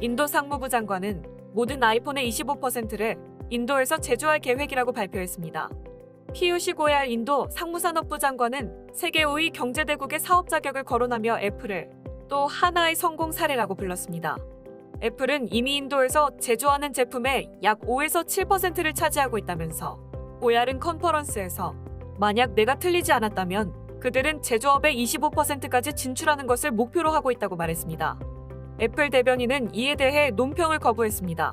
인도 상무부 장관은 모든 아이폰의 25%를 인도에서 제조할 계획이라고 발표했습니다. 피유시 고얄 인도 상무산업부 장관은 세계 5위 경제대국의 사업 자격을 거론하며 애플을 또 하나의 성공 사례라고 불렀습니다. 애플은 이미 인도에서 제조하는 제품의 약 5에서 7%를 차지하고 있다면서 고얄은 컨퍼런스에서 만약 내가 틀리지 않았다면 그들은 제조업의 25%까지 진출하는 것을 목표로 하고 있다고 말했습니다. 애플 대변인은 이에 대해 논평을 거부했습니다.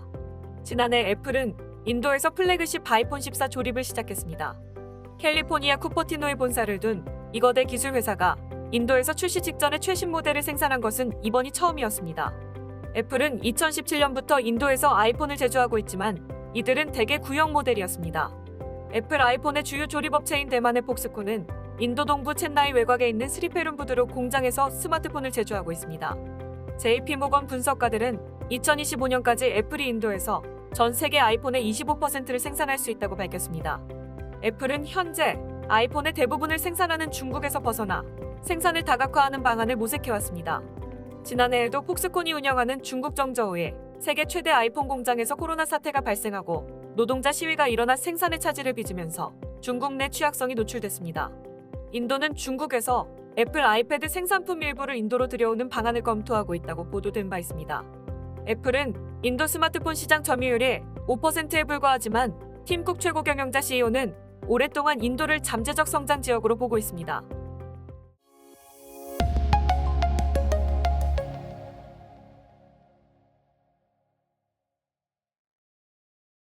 지난해 애플은 인도에서 플래그십 아이폰 14 조립을 시작했습니다. 캘리포니아 쿠퍼티노에 본사를 둔 이거대 기술 회사가 인도에서 출시 직전에 최신 모델을 생산한 것은 이번이 처음이었습니다. 애플은 2017년부터 인도에서 아이폰을 제조하고 있지만 이들은 대개 구형 모델이었습니다. 애플 아이폰의 주요 조립업체인 대만의 폭스콘은 인도 동부 첸나이 외곽에 있는 스리페룬부드로 공장에서 스마트폰을 제조하고 있습니다. JP모건 분석가들은 2025년까지 애플이 인도에서 전 세계 아이폰의 25%를 생산할 수 있다고 밝혔습니다. 애플은 현재 아이폰의 대부분을 생산하는 중국에서 벗어나 생산을 다각화하는 방안을 모색해왔습니다. 지난해에도 폭스콘이 운영하는 중국 정저우의 세계 최대 아이폰 공장에서 코로나 사태가 발생하고 노동자 시위가 일어나 생산의 차질을 빚으면서 중국 내 취약성이 노출됐습니다. 인도는 중국에서 애플 아이패드 생산품 일부를 인도로 들여오는 방안을 검토하고 있다고 보도된 바 있습니다. 애플은 인도 스마트폰 시장 점유율이 5%에 불과하지만 팀쿡 최고 경영자 CEO는 오랫동안 인도를 잠재적 성장 지역으로 보고 있습니다.